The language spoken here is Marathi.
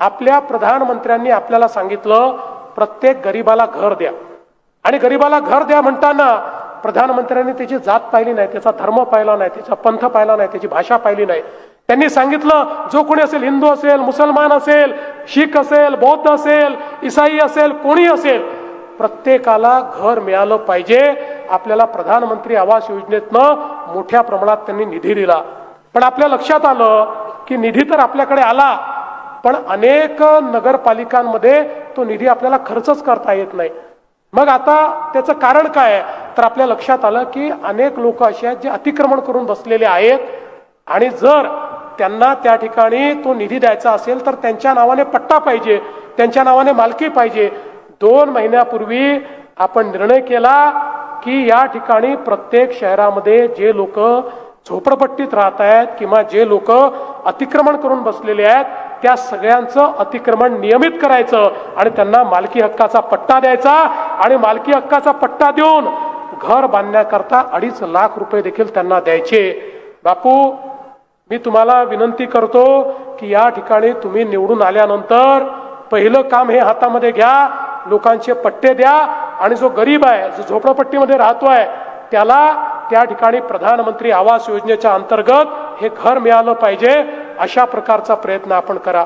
आपल्या प्रधानमंत्र्यांनी आपल्याला सांगितलं प्रत्येक गरीबाला घर द्या. आणि गरीबाला घर द्या म्हणताना प्रधानमंत्र्यांनी त्याची जात पाहिली नाही त्याचा धर्म पाहिला नाही त्याचा पंथ पाहिला नाही त्याची भाषा पाहिली नाही. त्यांनी सांगितलं जो कोणी असेल हिंदू असेल मुसलमान असेल शीख असेल बौद्ध असेल इसाई असेल कोणी असेल प्रत्येकाला घर मिळालं पाहिजे. आपल्याला प्रधानमंत्री आवास योजनेतनं मोठ्या प्रमाणात त्यांनी निधी दिला. पण आपल्या लक्षात आलं की निधी तर आपल्याकडे आला पण अनेक नगरपालिकांमध्ये तो निधी आपल्याला खर्चच करता येत नाही. मग आता त्याचं कारण काय आहे? तर आपल्या लक्षात आलं की अनेक लोक असे आहेत जे अतिक्रमण करून बसलेले आहेत आणि जर त्यांना त्या ठिकाणी तो निधी द्यायचा असेल तर त्यांच्या नावाने पट्टा पाहिजे त्यांच्या नावाने मालकी पाहिजे. दोन महिन्यापूर्वी आपण निर्णय केला की या ठिकाणी प्रत्येक शहरामध्ये जे लोक झोपडपट्टीत राहत आहेत किंवा जे लोक अतिक्रमण करून बसलेले आहेत त्या सगळ्यांचं अतिक्रमण नियमित करायचं आणि त्यांना मालकी हक्काचा पट्टा द्यायचा आणि मालकी हक्काचा पट्टा देऊन घर बांधण्याकरता अडीच लाख रुपये देखील त्यांना द्यायचे. बापू मी तुम्हाला विनंती करतो की या ठिकाणी तुम्ही निवडून आल्यानंतर पहिलं काम हे हातामध्ये घ्या लोकांचे पट्टे द्या आणि जो गरीब आहे जो झोपडपट्टीमध्ये राहतोय त्याला त्या ठिकाणी प्रधानमंत्री आवास योजनेच्या अंतर्गत हे घर मिळालं पाहिजे. अशा प्रकारचा प्रयत्न आपण करा.